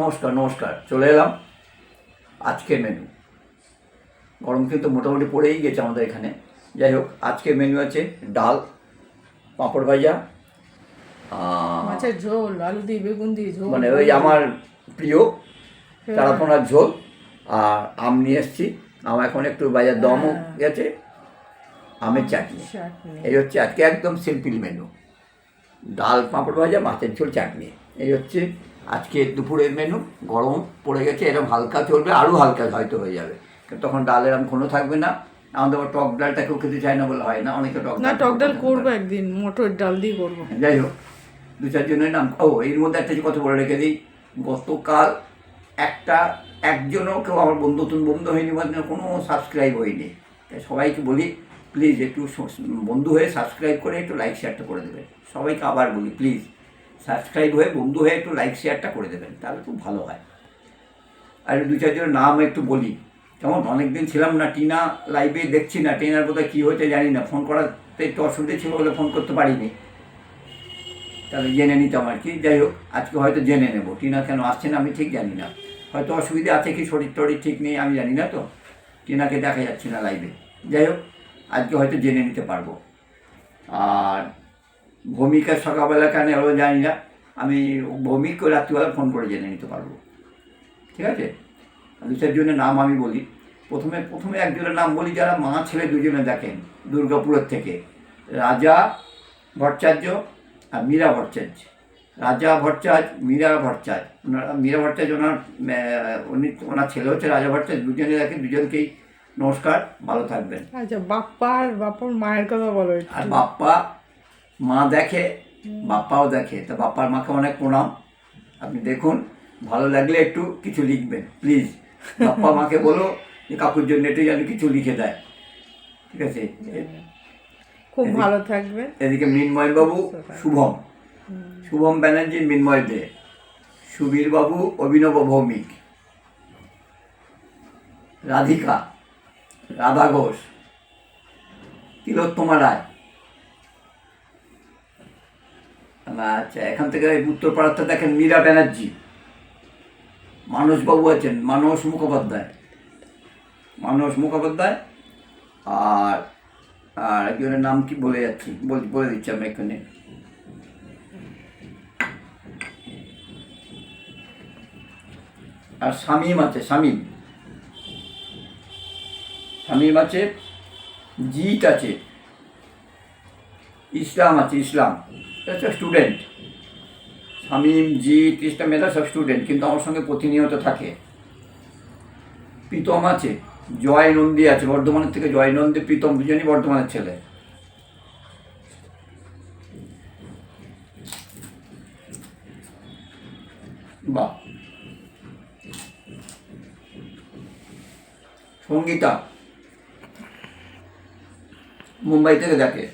নমস্কার নমস্কার। চলে এলাম আজকের মেনু গরম কিন্তু মোটামুটি পড়েই গেছে আমাদের এখানে। যাই হোক আজকের মেনু আছে ডাল পাঁপড় ভাজা মাছের ঝোল আলু দিয়ে বেগুন দিয়ে ঝোল। মানে ওই আমার প্রিয় চারাপোনার ঝোল। আর আম নিয়ে এসছি। আম এখন একটু বাজার দমও গেছে। আমের চাটনি। এই হচ্ছে আজকে একদম সিম্পল মেনু ডাল পাঁপড় ভাজা মাছের ঝোল চাটনি। এই হচ্ছে আজকে দুপুরের মেনু গরম পড়ে গেছে এরকম হালকা চলবে আরও হালকা হয়তো হয়ে যাবে। কিন্তু তখন ডাল এরকম কোনো থাকবে না। আমাদের আবার টক ডালটা কেউ খেতে চায় না বলে হয় না অনেকে টক না টক ডাল করব একদিন মটর ডাল দিয়ে করব। যাই হোক দু চারজনের নাম। ও এর মধ্যে একটা কথা বলে রেখে দিই গতকাল একটা একজনও কেউ আমার বন্ধু নতুন বন্ধু হয়নি মানে কোনো সাবস্ক্রাইব হয়নি। তাই সবাইকে বলি প্লিজ একটু বন্ধু হয়ে সাবস্ক্রাইব করে একটু লাইক শেয়ারটা করে দেবে সবাইকে আবার বলি প্লিজ সাবস্ক্রাইব হয়ে, বন্ধু হয়ে একটু লাইক শেয়ারটা করে দেবেন, তাহলে খুব ভালো হয়। আর দু চারজনের নাম একটু বলি। যেমন অনেকদিন ছিলাম না, টিনা লাইভে দেখছি না, টিনার বোধহয় কী হয়েছে জানি না। ফোন করাতে একটু অসুবিধা ছিল বলে ফোন করতে পারিনি। তাহলে জেনে নিতাম আর কি। যাই হোক, আজকে হয়তো জেনে নেব। টিনা কেন আসছে না আমি ঠিক জানি না। হয়তো অসুবিধা আছে কি, শরীর টরীর ঠিক নেই, আমি জানি না তো। টিনাকে দেখা যাচ্ছে না লাইভে যাই হোক, আজকে হয়তো জেনে নিতে পারব। আর ভূমিকা সকালবেলা কেন এলো জানি না। আমি ভূমিকে রাত্রিবেলা ফোন করে জেনে নিতে পারব। ঠিক আছে? দু চারজনের নাম আমি বলি। প্রথমে প্রথমে একজনের নাম বলি যারা মা ছেলে দুজনে দেখেন দুর্গাপুরের থেকে। রাজা ভট্টাচার্য আর মীরা ভট্টাচার্য। রাজা ভট্টাচার্য মীরা ভট্টাচার্য। ওনারা মীরা ভট্টাচার্য ওনার উনি ওনার ছেলে হচ্ছে রাজা ভট্টাচার্য। দুজনে দেখেন দুজনকেই নমস্কার ভালো থাকবেন। আচ্ছা বাপ্পা আর বাপ্পার মায়ের কথা বলো আর বাপ্পা মা দেখে বাপ্পাও দেখে। তা বাপ্পার মাকে অনেক প্রণাম। আপনি দেখুন ভালো লাগলে একটু কিছু লিখবেন প্লিজ বাপ্পা মাকে বলো যে কাকুর জন্য একটু যেন কিছু লিখে দেয়। ঠিক আছে? খুব ভালো থাকবে। এদিকে মৃন্ময় বাবু শুভম। শুভম ব্যানার্জি মৃন্ময় দে। সুবীর বাবু অভিনব ভৌমিক। রাধিকা রাধা ঘোষ। তিলোত্তমা রায়। আচ্ছা এখান থেকে উত্তরপাড়াতে দেখেন মীরা ব্যানার্জি। মানসবাবু আছেন, মানস মুখোপাধ্যায়। মানস মুখোপাধ্যায় আর আর একজনের নাম কি বলে যাচ্ছি? বলে দিচ্ছি আমি এখানে। আর শামীম আছে, শামীম। শামীম আছে, জিত আছে। ইসলাম আছে, ইসলাম। সব স্টুডেন্ট শামীম জি ইসলাম মেধা সব স্টুডেন্ট কিন্তু আমার সঙ্গে প্রতিনিয়ত থাকে। প্রীতম আছে, জয় নন্দী আছে, বর্ধমানের থেকে জয় নন্দী, প্রীতম দুজনই বর্ধমানের ছেলে। বাহ। সঙ্গীতা। মুম্বাই থেকে দেখে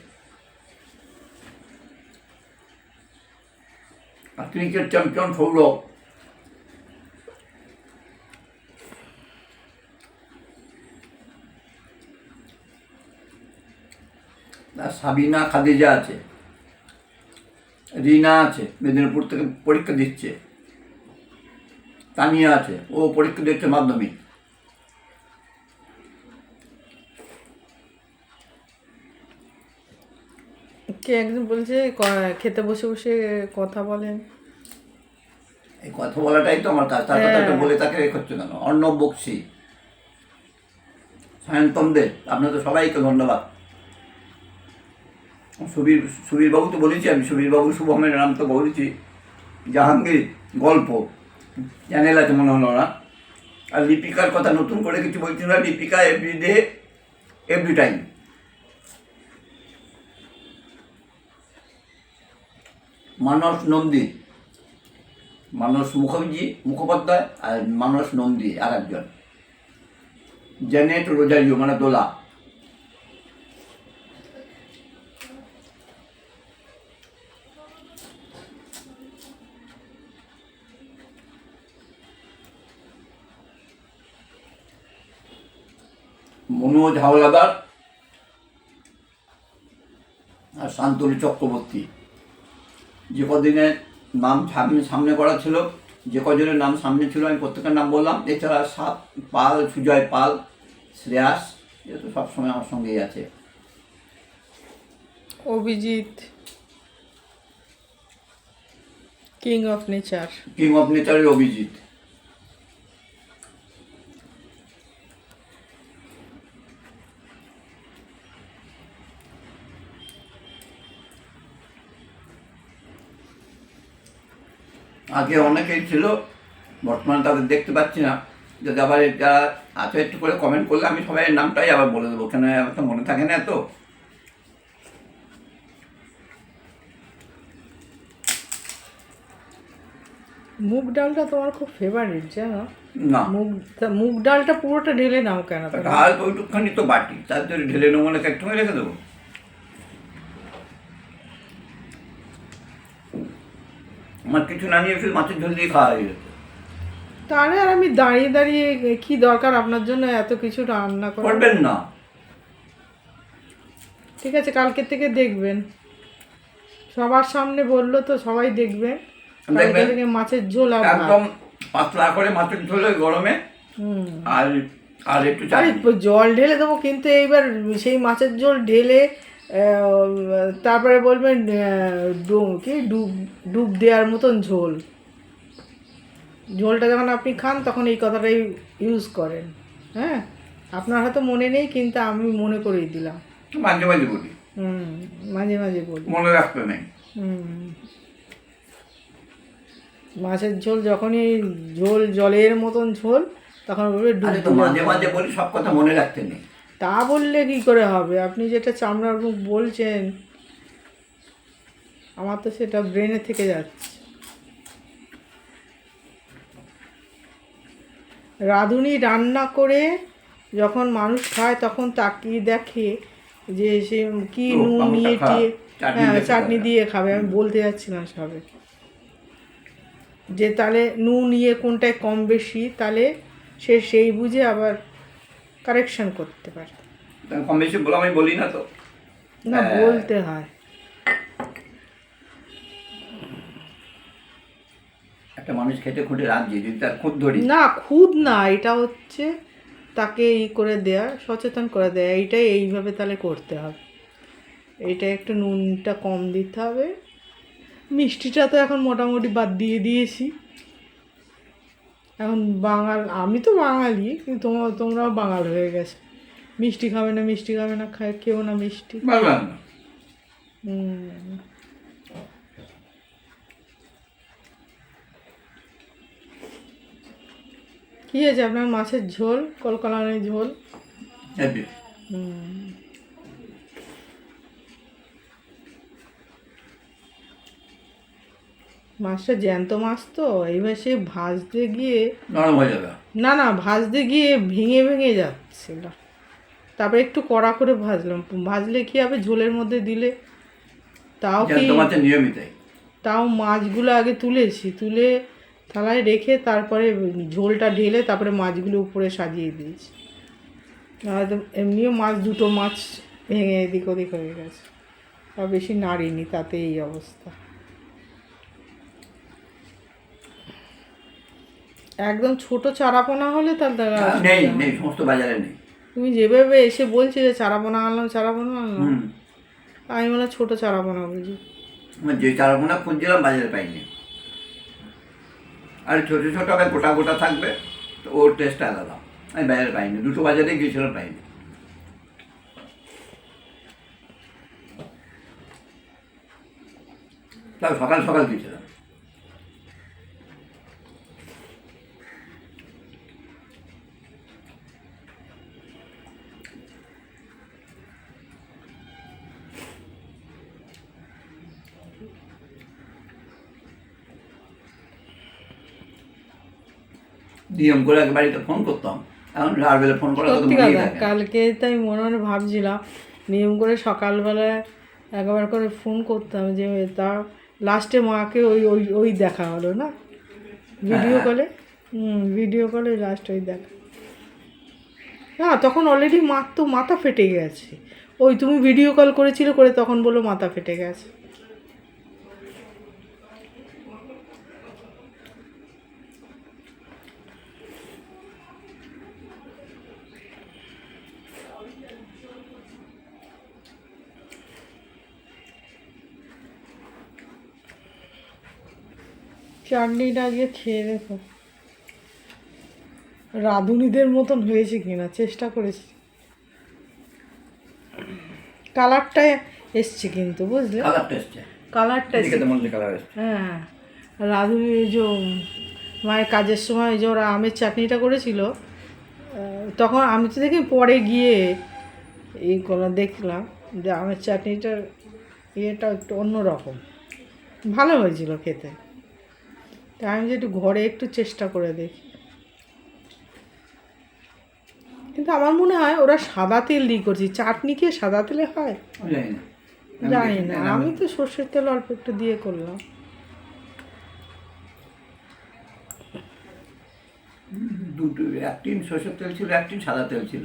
আর ক্রিকেট চ্যাম্পিয়ন সৌরভ সাবিনা খাদিজা আছে। রিনা আছে, মেদিনীপুর থেকে পরীক্ষা দিচ্ছে। তানিয়া আছে, ও পরীক্ষা দিচ্ছে মাধ্যমিক। কে একজন বলছে খেতে বসে বসে কথা বলেন। এই কথা বলাটাই তো আমার কাজ। তার কথা তো বলে তাকে রেখ হচ্ছে কেন? অর্ণব বক্সি। সায়ন্তন দে আপনাদের সবাইকে ধন্যবাদ। সুবীর সুবীরবাবু তো বলেছি আমি সুবীরবাবু শুভমের নাম তো বলেছি। জাহাঙ্গীর গল্প। চ্যানেল আছে মনে হলো না। আর লিপিকার কথা নতুন করে কিছু বলছি না Lipika every day every time Manas Nandi. Manas Mukherjee Mukhopadhyay আর মানস নন্দী আর একজন জেনেট রোজারিও মানে দোলা। মনোজ হাওলাদার আর শান্তনু চক্রবর্তী। যে কদিনে নাম সামনে সামনে করা ছিল। যে কজনের নাম সামনে ছিল আমি প্রত্যেকের নাম বললাম। এছাড়া সাত পাল সুজয় পাল শ্রেয়াস এ তো সবসময় আমার সঙ্গেই আছে। Abhijit king of nature king of নেচারের অভিজিৎ। আগে অনেকেই ছিল বর্তমানে তাদের দেখতে পাচ্ছি না। যদি আবার যারা আছে একটু করে কমেন্ট করলে আমি সবাই নামটাই আবার বলে দেবো কেন আমার তো মনে থাকে না তো মুগ ডালটা তোমার খুব ফেভারিট জানো? না। মুগ মুগ ডালটা পুরোটা ঢেলে নাও কেন? তো ওইটুকখানি তো বাটি তার জন্য ঢেলে নেব না একটুখানি রেখে দেবো? আমার কিছু না নিয়ে শুধু মাছের ঝোল দিয়ে খাওয়া হয়ে যেত তাহলে আর আমি দাঁড়িয়ে দাঁড়িয়ে কি দরকার আপনার জন্য এত কিছু রান্না করবেন না। ঠিক আছে কালকে থেকে দেখবেন। সবার সামনে বলল তো সবাই দেখবেন। কালকে থেকে মাছের ঝোল আর একদম পাতলা করে মাছের ঝোল গরমে। হুম। আর আর একটু জল ঢেলে দেবো কিন্তু এইবার সেই মাছের ঝোল ঢেলে তারপরে বলবেন কি? ডুব ডুব দেওয়ার মতন ঝোল। ঝোলটা যখন আপনি খান তখন এই কথাটাই ইউজ করেন। হ্যাঁ? আপনার হয়তো মনে নেই কিন্তু আমি মনে করেই দিলাম। মাঝে মাঝে বলি। হুম মাঝে মাঝে বলি। মনে রাখতে নেই। হুম। মাছের ঝোল যখনই ঝোল জলের মতন ঝোল তখন বলবে মাঝে মাঝে বলি সব কথা মনে রাখতে নেই। তা বললে কি করে হবে? আপনি যেটা চামড়ার মুখ বলছেন আমার তো সেটা ব্রেনে থেকে যাচ্ছে। রাঁধুনি রান্না করে যখন মানুষ খায় তখন তাকিয়ে দেখে যে সে কি নুন নিয়ে খা, টিয়ে হ্যাঁ চাটনি দিয়ে খাবে। আমি বলতে যাচ্ছি না সবে। যে তাহলে নুন নিয়ে কোনটায় কম বেশি তাহলে সে সেই বুঝে আবার কারেকশন করতে পারে। কম বেশি বলে আমি বলি না তো। না হ্যাঁ। বলতে হয়। একটা মানুষ খেটে খুঁটে রাঁধছে যদি তার খুদ ধরি। না খুদ না এটা হচ্ছে তাকে ই করে দেয়া সচেতন করে দেয়া। এইটাই এইভাবে তাহলে করতে হবে। এইটা একটু নুনটা কম দিতে হবে। মিষ্টিটা তো এখন মোটামুটি বাদ দিয়ে দিয়েছি। এখন বাঙাল আমি তো বাঙালি কিন্তু তোমরা তোমরাও বাঙাল হয়ে গেছে। মিষ্টি খাবে না মিষ্টি খাবে না খায় কেউ না মিষ্টি। কি আছে আপনার মাছের ঝোল? কলকলানির ঝোল? হুম। মাছটা জ্যান্ত মাছ তো এইবার সে ভাজতে গিয়ে নরম হয়ে যাবে। না না ভাজতে গিয়ে ভেঙে ভেঙে যাচ্ছিল। তারপরে একটু কড়া করে ভাজলাম। ভাজলে কি হবে? ঝোলের মধ্যে দিলে। তাও কি তাও মাছগুলো আগে তুলেছি তুলে থালায় রেখে তারপরে ঝোলটা ঢেলে তারপরে মাছগুলো উপরে সাজিয়ে দিয়েছি। নয়তো এমনিও মাছ দুটো মাছ ভেঙে এদিক ওদিক হয়ে গেছে। আর বেশি নাড়িনি তাতে এই অবস্থা। একদম ছোট চারাপোনা হলে তাহলে তাহলে নেই নেই সমস্ত বাজারে নেই। তুমি যেভাবে এসে বলছো যে চারাপোনা আনলাম চারাপোনা আনলাম আমি মনে ছোটো চারাপোনা বুঝি। যে চারাপোনা খুঁজছিলাম বাজারে পাইনি। আর ছোটো ছোটো আবার গোটা গোটা থাকবে তো ওর টেস্ট আলাদা। আমি বাজারে পাইনি দুটো বাজারে গিয়েছিলাম পাইনি। তাও সকাল সকাল গিয়েছিলাম। নিয়ম করে আগে বাড়িতে ফোন করতাম। এখন রাত বেলা ফোন করা সত্যি মনেই থাকে। কালকে তাই মনে মনে ভাবছিলাম নিয়ম করে সকালবেলায় একবার করে ফোন করতাম যে তার লাস্টে মাকে ওই ওই ওই দেখা হলো না? ভিডিও হ্যাঁ। কলে হুম ভিডিও কলে লাস্ট ওই দেখা। না তখন অলরেডি মার তো মাথা ফেটে গেছে। ওই তুমি ভিডিও কল করেছিলে করে তখন বলল মাথা ফেটে গেছে। চাটনিটা আজকে খেয়ে দেখো। রাঁধুনিদের মতন হয়েছে কিনা চেষ্টা করেছি। কালারটা এসছে কিন্তু বুঝলে? কালারটা হ্যাঁ রাঁধুনি যে মায়ের কাজের সময় যে ওরা আমের চাটনিটা করেছিল তখন আমি তো দেখি পরে গিয়ে এই কোনো দেখলাম যে আমের চাটনিটার ইয়েটা একটু অন্যরকম। ভালো হয়েছিল খেতে। তাই আমি যে একটু ঘরে একটু চেষ্টা করে দেখি। কিন্তু আমার মনে হয় ওরা সাদা তেল দিয়ে করছি। চাটনি কি সাদা তেলে হয়? জানি না। আমি তো সর্ষের তেল অল্প একটু দিয়ে করলাম। দুটো এক টিন সরষের তেল ছিল একটিন সাদা তেল ছিল।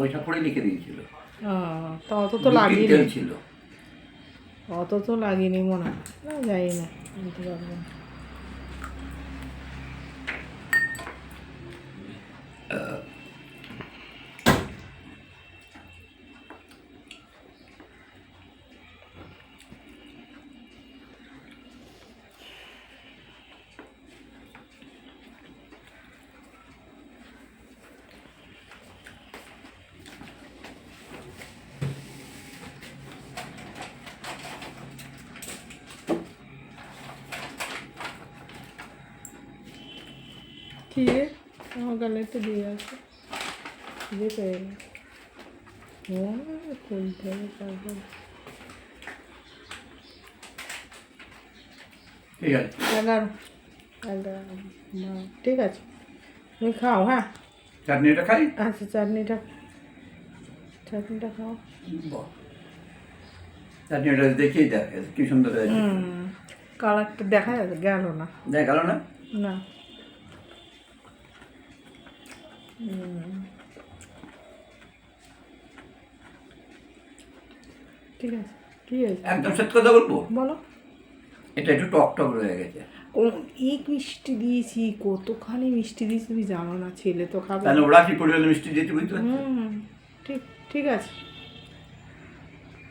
ওইটা করে লিখে দিয়েছিল। তা অত তো টিন তেল ছিল। অত তো লাগেনি মনে হয়। না জানি না। বলতে পারব না। কি রে আমার গালে তো দিয়ে আছে। দিয়ে পেয়ে গেল খুলতে হবে তারপর। ঠিক আছে। এগারো এগারো ঠিক আছে। তুমি খাও হ্যাঁ? চাটনিটা খাই? আচ্ছা চাটনিটা। চাটনিটা খাও। চাটনিটা দেখেই দেখ কি সুন্দর কালারটা দেখা গেল না। দেখ গেল না? না হুম। ঠিক আছে ঠিক আছে। একদম সত্যি কথা বলব? বলো। এটা একটু টক টক রয়ে গেছে। এক মিষ্টি দিয়েছি কতখানি মিষ্টি দিয়েছি তুমি জানো না ছেলে তো খাবে। তাহলে ওরা কি পরিমাণে মিষ্টি দিয়েছে বুঝতে ঠিক ঠিক আছে।